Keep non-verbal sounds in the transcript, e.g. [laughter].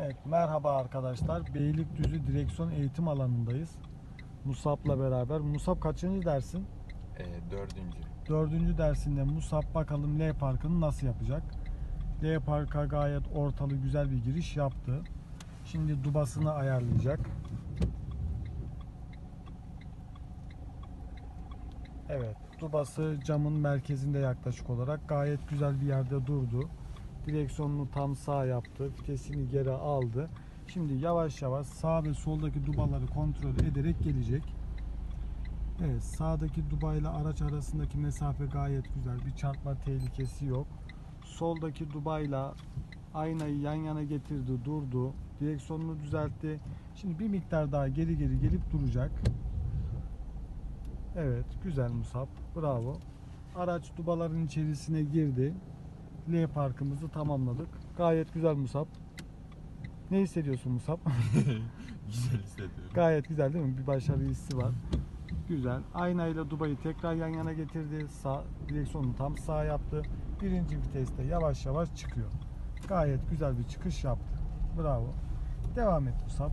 Evet, merhaba arkadaşlar. Beylikdüzü direksiyon eğitim alanındayız. Musab'la beraber. Musab kaçıncı dersin? Ee, dördüncü. Dördüncü dersinde Musab bakalım L parkını nasıl yapacak? L parka gayet ortalı güzel bir giriş yaptı. Şimdi dubasını ayarlayacak. Evet, dubası camın merkezinde yaklaşık olarak gayet güzel bir yerde durdu. Direksiyonunu tam sağ yaptı, vitesini geri aldı. Şimdi yavaş yavaş sağ ve soldaki dubaları kontrol ederek gelecek. Evet, sağdaki Duba ile araç arasındaki mesafe gayet güzel. Bir çarpma tehlikesi yok. Soldaki Duba ile aynayı yan yana getirdi, durdu. Direksiyonunu düzeltti. Şimdi bir miktar daha geri geri gelip duracak. Evet, güzel Musab. Bravo. Araç Dubaların içerisine girdi. L parkımızı tamamladık. Gayet güzel Musab. Ne hissediyorsun Musab? [laughs] Güzel hissediyorum. Gayet güzel değil mi? Bir başarı hissi var. Güzel. Aynayla Dubai'yi tekrar yan yana getirdi. Sağ, direksiyonu tam sağ yaptı. Birinci viteste yavaş yavaş çıkıyor. Gayet güzel bir çıkış yaptı. Bravo. Devam et Musab.